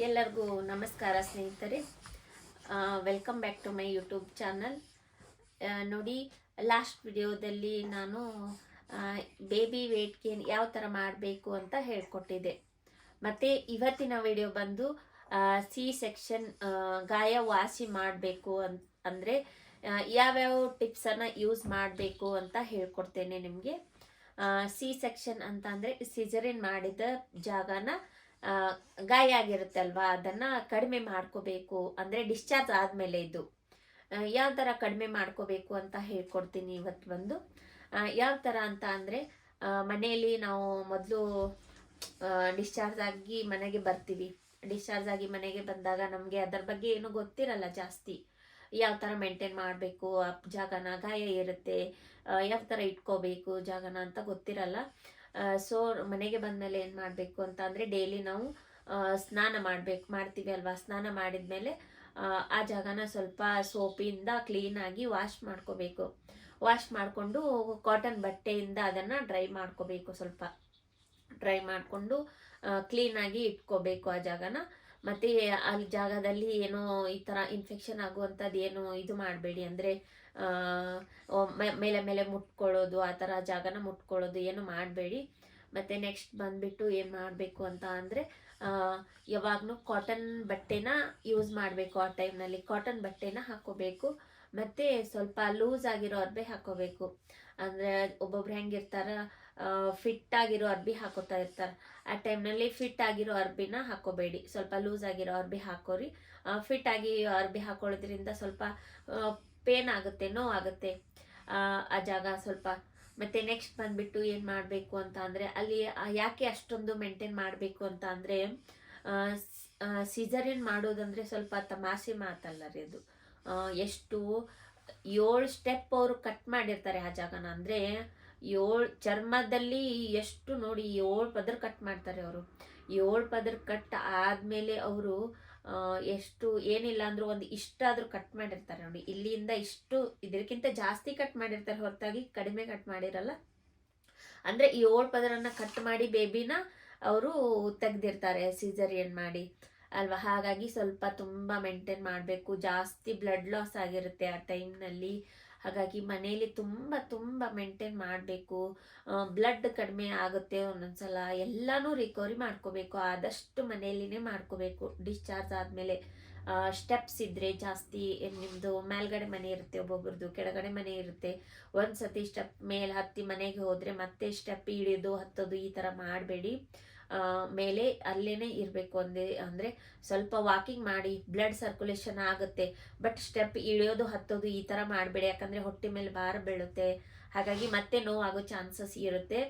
ಎಲ್ಲರಿಗೂ ನಮಸ್ಕಾರ ಸ್ನೇಹಿತರೆ. Welcome back to my YouTube channel ನೋಡಿ ಲಾಸ್ಟ್ ವಿಡಿಯೋದಲ್ಲಿ ನಾನು ಬೇಬಿ ವೇಟ್ ಗೇನ್ ಯಾವ ಥರ ಮಾಡಬೇಕು ಅಂತ ಹೇಳ್ಕೊಟ್ಟಿದ್ದೆ. ಮತ್ತು ಇವತ್ತಿನ ವಿಡಿಯೋ ಬಂದು ಸಿ ಸೆಕ್ಷನ್ ಗಾಯ ವಾಸಿ ಮಾಡಬೇಕು ಅಂತ ಅಂದರೆ ಯಾವ್ಯಾವ ಟಿಪ್ಸನ್ನು ಯೂಸ್ ಮಾಡಬೇಕು ಅಂತ ಹೇಳ್ಕೊಡ್ತೇನೆ ನಿಮಗೆ. ಸಿ ಸೆಕ್ಷನ್ ಅಂತ ಅಂದರೆ ಸಿಜರಿನ್ ಮಾಡಿದ ಜಾಗನ ಗಾಯ ಆಗಿರುತ್ತಲ್ವಾ? ಅದನ್ನು ಕಡಿಮೆ ಮಾಡ್ಕೋಬೇಕು. ಅಂದರೆ ಡಿಸ್ಚಾರ್ಜ್ ಆದಮೇಲೆ ಇದು. ಯಾವ ಥರ ಕಡಿಮೆ ಮಾಡ್ಕೋಬೇಕು ಅಂತ ಹೇಳ್ಕೊಡ್ತೀನಿ ಇವತ್ತು ಬಂದು. ಯಾವ ಥರ ಅಂತ ಅಂದರೆ ಮನೆಯಲ್ಲಿ ನಾವು ಮೊದಲು ಡಿಸ್ಚಾರ್ಜ್ ಆಗಿ ಮನೆಗೆ ಬರ್ತೀವಿ. ಡಿಸ್ಚಾರ್ಜ್ ಆಗಿ ಮನೆಗೆ ಬಂದಾಗ ನಮಗೆ ಅದರ ಬಗ್ಗೆ ಏನು ಗೊತ್ತಿರಲ್ಲ ಜಾಸ್ತಿ. ಯಾವ ಥರ ಮೇಂಟೈನ್ ಮಾಡಬೇಕು ಜಾಗನ ಗಾಯ ಇರುತ್ತೆ ಯಾವ ಥರ ಇಟ್ಕೋಬೇಕು ಜಾಗನ ಅಂತ ಗೊತ್ತಿರಲ್ಲ. ಸೊ ಮನೆಗೆ ಬಂದಮೇಲೆ ಏನು ಮಾಡಬೇಕು ಅಂತ ಅಂದರೆ ಡೈಲಿ ನಾವು ಸ್ನಾನ ಮಾಡಬೇಕು ಮಾಡ್ತೀವಿ ಅಲ್ವಾ? ಸ್ನಾನ ಮಾಡಿದ್ಮೇಲೆ ಆ, ಆ ಜಾಗನ ಸ್ವಲ್ಪ ಸೋಪಿಂದ ಕ್ಲೀನಾಗಿ ವಾಶ್ ಮಾಡ್ಕೋಬೇಕು. ವಾಶ್ ಮಾಡಿಕೊಂಡು ಕಾಟನ್ ಬಟ್ಟೆಯಿಂದ ಅದನ್ನು ಡ್ರೈ ಮಾಡ್ಕೋಬೇಕು ಸ್ವಲ್ಪ. ಡ್ರೈ ಮಾಡಿಕೊಂಡು ಕ್ಲೀನಾಗಿ ಇಟ್ಕೋಬೇಕು ಆ ಜಾಗನ. ಮತ್ತು ಅಲ್ಲಿ ಜಾಗದಲ್ಲಿ ಏನೋ ಈ ಥರ ಇನ್ಫೆಕ್ಷನ್ ಆಗುವಂಥದ್ದು ಏನು ಇದು ಮಾಡಬೇಡಿ ಅಂದರೆ ಮೇಲೆ ಮೇಲೆ ಮುಟ್ಕೊಳ್ಳೋದು, ಆ ಥರ ಜಾಗನ ಮುಟ್ಕೊಳ್ಳೋದು ಏನು ಮಾಡಬೇಡಿ. ಮತ್ತು ನೆಕ್ಸ್ಟ್ ಬಂದುಬಿಟ್ಟು ಏನು ಮಾಡಬೇಕು ಅಂತ ಅಂದರೆ ಯಾವಾಗಲೂ ಕಾಟನ್ ಬಟ್ಟೆನ ಯೂಸ್ ಮಾಡಬೇಕು ಆ ಟೈಮ್ನಲ್ಲಿ ಕಾಟನ್ ಬಟ್ಟೆನ ಹಾಕ್ಕೋಬೇಕು. ಮತ್ತು ಸ್ವಲ್ಪ ಲೂಸ್ ಆಗಿರೋ ಅರ್ಬೆ ಹಾಕ್ಕೋಬೇಕು. ಅಂದರೆ ಒಬ್ಬೊಬ್ರು ಹೆಂಗಿರ್ತಾರೆ ಫಿಟ್ ಆಗಿರೋ ಅರ್ಬಿ ಹಾಕೋತಾ ಇರ್ತಾರೆ. ಆ ಟೈಮ್ನಲ್ಲಿ ಫಿಟ್ ಆಗಿರೋ ಅರ್ಬಿನ ಹಾಕೋಬೇಡಿ. ಸ್ವಲ್ಪ ಲೂಸ್ ಆಗಿರೋ ಅರ್ಬಿ ಹಾಕೋರಿ. ಫಿಟ್ ಆಗಿ ಅರ್ಬಿ ಹಾಕೊಳ್ಳೋದ್ರಿಂದ ಸ್ವಲ್ಪ ಪೇನ್ ಆಗುತ್ತೆ ನೋವಾಗುತ್ತೆ ಆ, ಜಾಗ ಸ್ವಲ್ಪ. ಮತ್ತು ನೆಕ್ಸ್ಟ್ ಬಂದುಬಿಟ್ಟು ಏನು ಮಾಡಬೇಕು ಅಂತ ಅಂದರೆ ಅಲ್ಲಿ ಯಾಕೆ ಅಷ್ಟೊಂದು ಮೇಂಟೈನ್ ಮಾಡಬೇಕು ಅಂತ ಅಂದರೆ ಸಿಜರಿನ್ ಮಾಡೋದಂದರೆ ಸ್ವಲ್ಪ ತಮಾಷೆ ಮಾತಲ್ಲ ರೀ ಅದು. ಎಷ್ಟು ಏಳು ಸ್ಟೆಪ್ ಅವರು ಕಟ್ ಮಾಡಿರ್ತಾರೆ ಆ ಜಾಗನ ಅಂದರೆ ಏಳು ಚರ್ಮದಲ್ಲಿ ಎಷ್ಟು ನೋಡಿ ಏಳು ಪದರ್ ಕಟ್ ಮಾಡ್ತಾರೆ ಅವರು. ಏಳು ಪದರ್ ಕಟ್ ಆದಮೇಲೆ ಅವರು ಎಷ್ಟು ಏನಿಲ್ಲ ಅಂದರೂ ಒಂದು ಇಷ್ಟಾದರೂ ಕಟ್ ಮಾಡಿರ್ತಾರೆ ನೋಡಿ. ಇಲ್ಲಿಂದ ಇಷ್ಟು ಇದಕ್ಕಿಂತ ಜಾಸ್ತಿ ಕಟ್ ಮಾಡಿರ್ತಾರೆ, ಹೊರತಾಗಿ ಕಡಿಮೆ ಕಟ್ ಮಾಡಿರಲ್ಲ. ಅಂದರೆ ಏಳು ಪದರನ್ನು ಕಟ್ ಮಾಡಿ ಬೇಬಿನ ಅವರು ತೆಗ್ದಿರ್ತಾರೆ ಸಿಸರಿಯನ್ ಮಾಡಿ. ಅಲ್ವಾ? ಹಾಗಾಗಿ ಸ್ವಲ್ಪ ತುಂಬ ಮೇಂಟೈನ್ ಮಾಡಬೇಕು. ಜಾಸ್ತಿ ಬ್ಲಡ್ ಲಾಸ್ ಆಗಿರುತ್ತೆ ಆ ಟೈಮ್ನಲ್ಲಿ. ಹಾಗಾಗಿ ಮನೆಯಲ್ಲಿ ತುಂಬ ತುಂಬ ಮೇಂಟೈನ್ ಮಾಡಬೇಕು. ಬ್ಲಡ್ ಕಡಿಮೆ ಆಗುತ್ತೆ ಒಂದೊಂದ್ಸಲ. ಎಲ್ಲನೂ ರಿಕವರಿ ಮಾಡ್ಕೋಬೇಕು. ಆದಷ್ಟು ಮನೆಯಲ್ಲಿನೇ ಮಾಡ್ಕೋಬೇಕು. ಡಿಸ್ಚಾರ್ಜ್ ಆದಮೇಲೆ ಸ್ಟೆಪ್ಸ್ ಇದ್ದರೆ ಜಾಸ್ತಿ ನಿಮ್ಮದು ಮೇಲ್ಗಡೆ ಮನೆ ಇರುತ್ತೆ, ಒಬ್ಬೊಬ್ರದ್ದು ಕೆಳಗಡೆ ಮನೆ ಇರುತ್ತೆ. ಒಂದು ಸತಿ ಸ್ಟೆಪ್ ಮೇಲೆ ಹತ್ತಿ ಮನೆಗೆ ಹೋದರೆ ಮತ್ತೆ ಸ್ಟೆಪ್ ಹಿಡಿದು, ಹತ್ತೋದು ಈ ಥರ ಮಾಡಬೇಡಿ. ಮೇಲೆ ಅಲ್ಲೇ ಇರಬೇಕು ಒಂದೇ ಅಂದರೆ ಸ್ವಲ್ಪ ವಾಕಿಂಗ್ ಮಾಡಿ ಬ್ಲಡ್ ಸರ್ಕ್ಯುಲೇಷನ್ ಆಗುತ್ತೆ ಬಟ್ ಸ್ಟೆಪ್ ಇಳಿಯೋದು, ಹತ್ತೋದು ಈ ಥರ ಮಾಡಬೇಡಿ, ಯಾಕಂದರೆ ಹೊಟ್ಟೆ ಮೇಲೆ ಭಾರ ಬೀಳುತ್ತೆ. ಹಾಗಾಗಿ ಮತ್ತೆ ನೋವಾಗೋ ಚಾನ್ಸಸ್ ಇರುತ್ತೆ.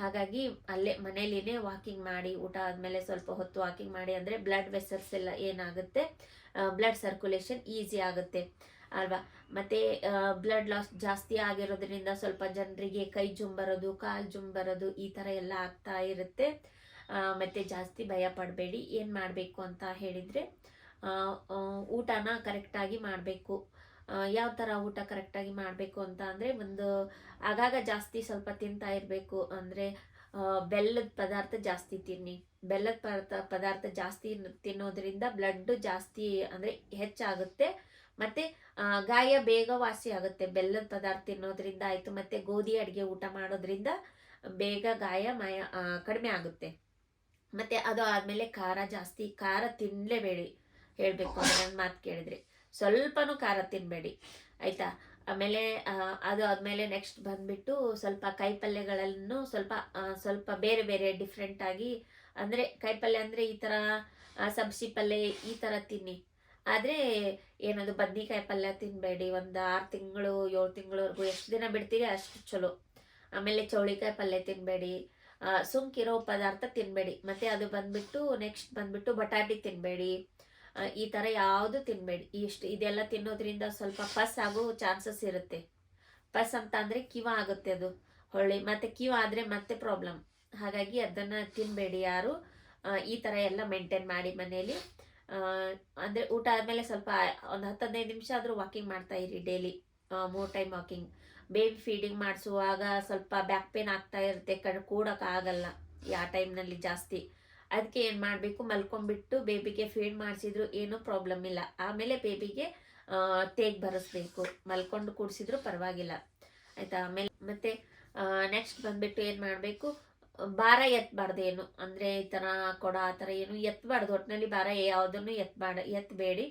ಹಾಗಾಗಿ ಅಲ್ಲೇ ಮನೇಲಿನೇ ವಾಕಿಂಗ್ ಮಾಡಿ, ಊಟ ಆದಮೇಲೆ ಸ್ವಲ್ಪ ಹೊತ್ತು ವಾಕಿಂಗ್ ಮಾಡಿ, ಅಂದರೆ ಬ್ಲಡ್ ವೆಸಲ್ಸ್ ಎಲ್ಲ ಏನಾಗುತ್ತೆ ಬ್ಲಡ್ ಸರ್ಕ್ಯುಲೇಷನ್ ಈಸಿ ಆಗುತ್ತೆ, ಅಲ್ವಾ? ಮತ್ತು ಬ್ಲಡ್ ಲಾಸ್ ಜಾಸ್ತಿ ಆಗಿರೋದ್ರಿಂದ ಸ್ವಲ್ಪ ಜನರಿಗೆ ಕೈ ಜುಂಬರೋದು ಕಾಲು ಜುಂಬರೋದು ಈ ಥರ ಎಲ್ಲ ಆಗ್ತಾ ಇರುತ್ತೆ. ಮತ್ತೆ ಜಾಸ್ತಿ ಭಯ ಪಡಬೇಡಿ, ಏನು ಮಾಡಬೇಕು ಅಂತ ಹೇಳಿದರೆ ಊಟನ ಕರೆಕ್ಟಾಗಿ ಮಾಡಬೇಕು. ಯಾವ ಥರ ಊಟ ಕರೆಕ್ಟಾಗಿ ಮಾಡಬೇಕು ಅಂತ ಅಂದರೆ ಒಂದು ಆಗಾಗ ಜಾಸ್ತಿ ಸ್ವಲ್ಪ ತಿಂತಾ ಇರಬೇಕು. ಅಂದರೆ ಬೆಲ್ಲದ ಪದಾರ್ಥ ಜಾಸ್ತಿ ತಿನ್ನಿ. ಬೆಲ್ಲದ ಪದಾರ್ಥ ಪದಾರ್ಥ ಜಾಸ್ತಿ ತಿನ್ನೋದ್ರಿಂದ ಬ್ಲಡ್ ಜಾಸ್ತಿ ಅಂದರೆ ಹೆಚ್ಚಾಗುತ್ತೆ. ಮತ್ತು ಗಾಯ ಬೇಗ ವಾಸಿ ಆಗುತ್ತೆ. ಬೆಲ್ಲದ ಪದಾರ್ಥ ತಿನ್ನೋದ್ರಿಂದ ಆಯಿತು. ಮತ್ತು ಗೋಧಿ ಅಡುಗೆ ಊಟ ಮಾಡೋದ್ರಿಂದ ಬೇಗ ಗಾಯ ಮಯ ಕಡಿಮೆ ಆಗುತ್ತೆ. ಮತ್ತು ಅದು ಆದಮೇಲೆ ಖಾರ ಜಾಸ್ತಿ ಖಾರ ತಿನ್ನಲೇಬೇಡಿ ಹೇಳಬೇಕು ಅಂದರೆ ನನ್ನ ಮಾತು ಕೇಳಿದ್ರಿ. ಸ್ವಲ್ಪನೂ ಖಾರ ತಿನ್ನಬೇಡಿ ಆಯಿತಾ? ಆಮೇಲೆ ಅದು ಆದಮೇಲೆ ನೆಕ್ಸ್ಟ್ ಬಂದುಬಿಟ್ಟು ಸ್ವಲ್ಪ ಕಾಯಿಪಲ್ಯಗಳನ್ನು ಸ್ವಲ್ಪ ಸ್ವಲ್ಪ ಬೇರೆ ಬೇರೆ ಡಿಫ್ರೆಂಟಾಗಿ ಅಂದರೆ ಕಾಯಿಪಲ್ಯ ಅಂದರೆ ಈ ಆ, ಸಬ್ಸಿ ಪಲ್ಯ ಈ ಥರ ತಿನ್ನಿ. ಆದರೆ ಏನದು ಬದ್ನಿಕಾಯಿ ಪಲ್ಯ ತಿನ್ನಬೇಡಿ ಒಂದು ಆರು ತಿಂಗಳು ಏಳು ತಿಂಗಳವರೆಗೂ ಎಷ್ಟು ದಿನ ಬಿಡ್ತೀರಿ ಅಷ್ಟು ಚಲೋ. ಆಮೇಲೆ ಚೌಳಿಕಾಯಿ ಪಲ್ಯ ತಿನ್ನಬೇಡಿ ಸುಂಕಿರೋ ಪದಾರ್ಥ ತಿನ್ನಬೇಡಿ ಮತ್ತು ಅದು ಬಂದ್ಬಿಟ್ಟು ನೆಕ್ಸ್ಟ್ ಬಂದ್ಬಿಟ್ಟು ಬಟಾಟಿ ತಿನ್ನಬೇಡಿ ಈ ಥರ ಯಾವುದು ತಿನ್ನಬೇಡಿ ಇಷ್ಟು ಇದೆಲ್ಲ ತಿನ್ನೋದ್ರಿಂದ ಸ್ವಲ್ಪ ಪಸ್ ಆಗೋ ಚಾನ್ಸಸ್ ಇರುತ್ತೆ. ಪಸ್ ಅಂತ ಅಂದರೆ ಕಿವ ಆಗುತ್ತೆ ಅದು. ಹೊಳ್ಳಿ ಮತ್ತು ಕಿವ ಆದರೆ ಮತ್ತೆ ಪ್ರಾಬ್ಲಮ್ ಹಾಗಾಗಿ ಅದನ್ನು ತಿನ್ನಬೇಡಿ ಯಾರು. ಈ ಥರ ಎಲ್ಲ ಮೇಂಟೈನ್ ಮಾಡಿ ಮನೆಯಲ್ಲಿ ಅಂದರೆ ಊಟ ಆದಮೇಲೆ ಸ್ವಲ್ಪ ಒಂದು ಹತ್ತು ಹದಿನೈದು ನಿಮಿಷ ಆದರೂ ವಾಕಿಂಗ್ ಮಾಡ್ತಾ ಇರಿ ಡೈಲಿ ಮೂರು ಟೈಮ್ ವಾಕಿಂಗ್ ಬೇಬಿ ಫೀಡಿಂಗ್ ಮಾಡಿಸುವಾಗ ಸ್ವಲ್ಪ ಬ್ಯಾಕ್ ಪೇನ್ ಆಗ್ತಾ ಇರುತ್ತೆ, ಕಣ್ ಕೂಡೋಕ್ಕಾಗಲ್ಲ ಆ ಟೈಮ್ನಲ್ಲಿ ಜಾಸ್ತಿ. ಅದಕ್ಕೆ ಏನು ಮಾಡಬೇಕು, ಮಲ್ಕೊಂಡ್ಬಿಟ್ಟು ಬೇಬಿಗೆ ಫೀಡ್ ಮಾಡಿಸಿದ್ರು ಏನೂ ಪ್ರಾಬ್ಲಮ್ ಇಲ್ಲ. ಆಮೇಲೆ ಬೇಬಿಗೆ ತೇಗ್ ಬರೆಸ್ಬೇಕು. ಮಲ್ಕೊಂಡು ಕೂಡಿಸಿದ್ರು ಪರವಾಗಿಲ್ಲ. ಆಯಿತಾ? ಆಮೇಲೆ ಮತ್ತೆ ನೆಕ್ಸ್ಟ್ ಬಂದ್ಬಿಟ್ಟು ಏನು ಮಾಡಬೇಕು, ಭಾರ ಎತ್ತಬಾರ್ದು ಏನು. ಅಂದರೆ ಈ ಥರ ಕೊಡ, ಆ ಥರ ಏನು ಎತ್ತಬಾರ್ದು ಒಟ್ಟಿನಲ್ಲಿ ಭಾರ ಯಾವುದನ್ನು ಎತ್ತಬಾರ್ದು ಎತ್ತಬೇಡಿ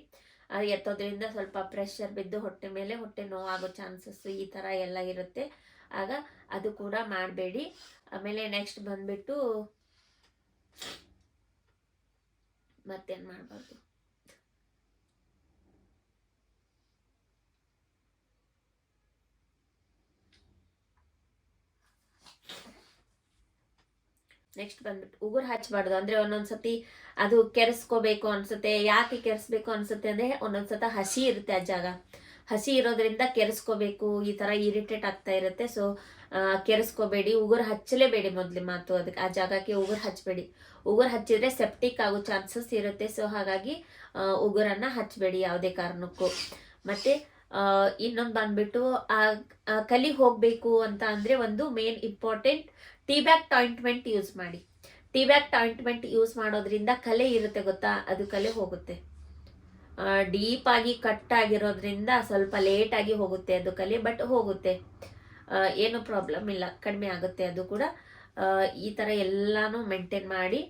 ಎತ್ತೋದ್ರಿಂದ ಸ್ವಲ್ಪ ಪ್ರೆಷರ್ ಬಿದ್ದು ಹೊಟ್ಟೆ ಮೇಲೆ ಹೊಟ್ಟೆ ನೋವಾಗೋ ಚಾನ್ಸಸ್ ಈ ಥರ ಎಲ್ಲ ಇರುತ್ತೆ. ಆಗ ಅದು ಕೂಡ ಮಾಡಬೇಡಿ. ಆಮೇಲೆ ನೆಕ್ಸ್ಟ್ ಬಂದ್ಬಿಟ್ಟು ಮತ್ತೇನು ಮಾಡಬಾರ್ದು? ನೆಕ್ಸ್ಟ್ ಬಂದ್ಬಿಟ್ಟು ಉಗುರು ಹಚ್ಚಬಾರ್ದು ಅಂದ್ರೆ ಒಂದೊಂದ್ಸತಿ ಅದು ಕೆರೆಸ್ಕೋಬೇಕು ಅನ್ಸುತ್ತೆ, ಯಾಕೆ ಕೆರೆಸ್ಬೇಕು ಅನ್ಸುತ್ತೆ ಅಂದ್ರೆ ಒಂದೊಂದ್ಸತ ಹಸಿ ಇರುತ್ತೆ ಆ ಜಾಗ. ಹಸಿ ಇರೋದ್ರಿಂದ ಕೆರೆಸ್ಕೋಬೇಕು, ಈ ತರ ಇರಿಟೇಟ್ ಆಗ್ತಾ ಇರುತ್ತೆ. ಸೊ ಕೆರೆಸ್ಕೋಬೇಡಿ, ಉಗುರು ಹಚ್ಚಲೇಬೇಡಿ ಮೊದ್ಲು ಮಾತು ಅದಕ್ಕೆ. ಆ ಜಾಗಕ್ಕೆ ಉಗುರು ಹಚ್ಚಬೇಡಿ ಉಗುರು ಹಚ್ಚಿದ್ರೆ ಸೆಪ್ಟಿಕ್ ಆಗೋ ಚಾನ್ಸಸ್ ಇರುತ್ತೆ. ಸೊ ಹಾಗಾಗಿ ಉಗುರನ್ನು ಹಚ್ಚಬೇಡಿ ಯಾವುದೇ ಕಾರಣಕ್ಕೂ. ಮತ್ತೆ ಇನ್ನೊಂದು ಬಂದ್ಬಿಟ್ಟು ಆ ಕಲಿ ಹೋಗಬೇಕು ಅಂತ ಅಂದರೆ ಒಂದು main important tea bag ointment use ಮಾಡಿ. ಟೀ ಬ್ಯಾಗ್ ಟಾಯಿಂಟ್ಮೆಂಟ್ ಯೂಸ್ ಮಾಡೋದ್ರಿಂದ ಕಲೆ ಇರುತ್ತೆ ಗೊತ್ತಾ? ಅದು ಕಲೆ ಹೋಗುತ್ತೆ. ಡೀಪ್ ಆಗಿ ಕಟ್ ಆಗಿರೋದ್ರಿಂದ ಸ್ವಲ್ಪ ಲೇಟ್ ಆಗಿ ಹೋಗುತ್ತೆ ಅದು ಕಲೆ ಬಟ್ ಹೋಗುತ್ತೆ. ಏನು ಪ್ರಾಬ್ಲಮ್ ಇಲ್ಲ. ಕಡಿಮೆ ಆಗುತ್ತೆ ಅದು ಕೂಡ. ಈ ಥರ ಎಲ್ಲನೂ ಮೇಂಟೈನ್ ಮಾಡಿ.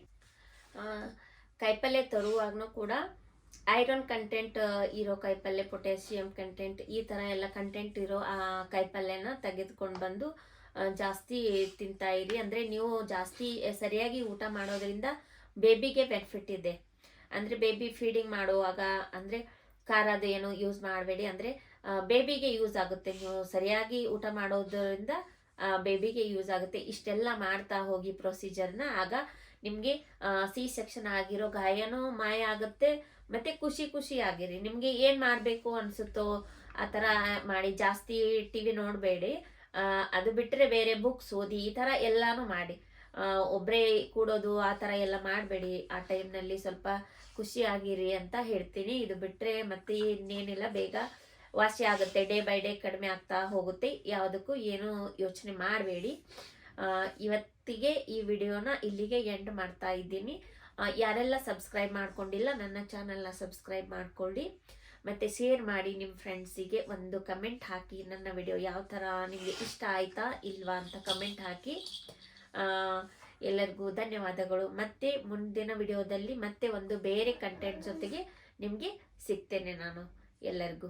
ಕಾಯಿಪಲ್ಯ ತರುವಾಗನೂ ಕೂಡ ಐರನ್ ಕಂಟೆಂಟ್ ಇರೋ ಕಾಯಿಪಲ್ಯ ಪೊಟ್ಯಾಸಿಯಂ ಕಂಟೆಂಟ್ ಈ ಥರ ಎಲ್ಲ ಕಂಟೆಂಟ್ ಇರೋ, ಆ ಕಾಯಿಪಲ್ಯನ ತೆಗೆದುಕೊಂಡು ಬಂದು ಜಾಸ್ತಿ ತಿಂತಾ ಇರಿ. ಅಂದರೆ ನೀವು ಜಾಸ್ತಿ ಸರಿಯಾಗಿ ಊಟ ಮಾಡೋದ್ರಿಂದ ಬೇಬಿಗೆ ಬೆನಿಫಿಟ್ ಇದೆ. ಅಂದರೆ ಬೇಬಿ ಫೀಡಿಂಗ್ ಮಾಡುವಾಗ, ಅಂದರೆ ಖಾರದ ಏನು ಯೂಸ್ ಮಾಡಬೇಡಿ. ಅಂದರೆ ಬೇಬಿಗೆ ಯೂಸ್ ಆಗುತ್ತೆ. ನೀವು ಸರಿಯಾಗಿ ಊಟ ಮಾಡೋದ್ರಿಂದ ಬೇಬಿಗೆ ಯೂಸ್ ಆಗುತ್ತೆ. ಇಷ್ಟೆಲ್ಲ ಮಾಡ್ತಾ ಹೋಗಿ ಪ್ರೊಸೀಜರ್ನ ಆಗ ನಿಮಗೆ ಸಿ ಸೆಕ್ಷನ್ ಆಗಿರೋ ಗಾಯನೂ ಮಾಯ ಆಗುತ್ತೆ, ಮತ್ತೆ ಖುಷಿ ಖುಷಿ ಆಗಿರಿ. ನಿಮಗೆ ಏನು ಮಾಡಬೇಕು ಅನಿಸುತ್ತೋ ಆ ಥರ ಮಾಡಿ, ಜಾಸ್ತಿ ಟಿ ವಿ ನೋಡಬೇಡಿ. ಅದು ಬಿಟ್ಟರೆ ಬೇರೆ ಬುಕ್ಸ್ ಓದಿ, ಈ ಥರ ಎಲ್ಲಾನು ಮಾಡಿ. ಒಬ್ಬರೇ ಕೂಡೋದು, ಆ ಥರ ಎಲ್ಲ ಮಾಡಬೇಡಿ. ಆ ಟೈಮ್ನಲ್ಲಿ ಸ್ವಲ್ಪ ಖುಷಿ ಆಗಿರಿ ಅಂತ ಹೇಳ್ತೀನಿ. ಇದು ಬಿಟ್ಟರೆ ಮತ್ತೆ ಇನ್ನೇನಿಲ್ಲ. ಬೇಗ ವಾಸಿ ಆಗುತ್ತೆ. ಡೇ ಬೈ ಡೇ ಕಡಿಮೆ ಆಗ್ತಾ ಹೋಗುತ್ತೆ. ಯಾವುದಕ್ಕೂ ಏನು ಯೋಚನೆ ಮಾಡಬೇಡಿ. ಇವತ್ತಿಗೆ ಈ ವಿಡಿಯೋನ ಇಲ್ಲಿಗೆ ಎಂಡ್ ಮಾಡ್ತಾ ಇದ್ದೀನಿ. ಯಾರೆಲ್ಲ ಸಬ್ಸ್ಕ್ರೈಬ್ ಮಾಡ್ಕೊಂಡಿಲ್ಲ, ನನ್ನ ಚಾನಲ್ನ ಸಬ್ಸ್ಕ್ರೈಬ್ ಮಾಡ್ಕೊಳ್ಳಿ. ಮತ್ತು ಶೇರ್ ಮಾಡಿ ನಿಮ್ಮ ಫ್ರೆಂಡ್ಸಿಗೆ ಒಂದು ಕಮೆಂಟ್ ಹಾಕಿ, ನನ್ನ ವಿಡಿಯೋ ಯಾವ ಥರ ನಿಮಗೆ ಇಷ್ಟ ಆಯ್ತಾ ಇಲ್ವಾ ಅಂತ ಕಮೆಂಟ್ ಹಾಕಿ. ಎಲ್ಲರಿಗೂ ಧನ್ಯವಾದಗಳು. ಮತ್ತೆ ಮುಂದಿನ ವಿಡಿಯೋದಲ್ಲಿ ಮತ್ತೆ ಒಂದು ಬೇರೆ ಕಂಟೆಂಟ್ ಜೊತೆಗೆ ನಿಮಗೆ ಸಿಗ್ತೇನೆ ನಾನು. ಎಲ್ಲರಿಗೂ.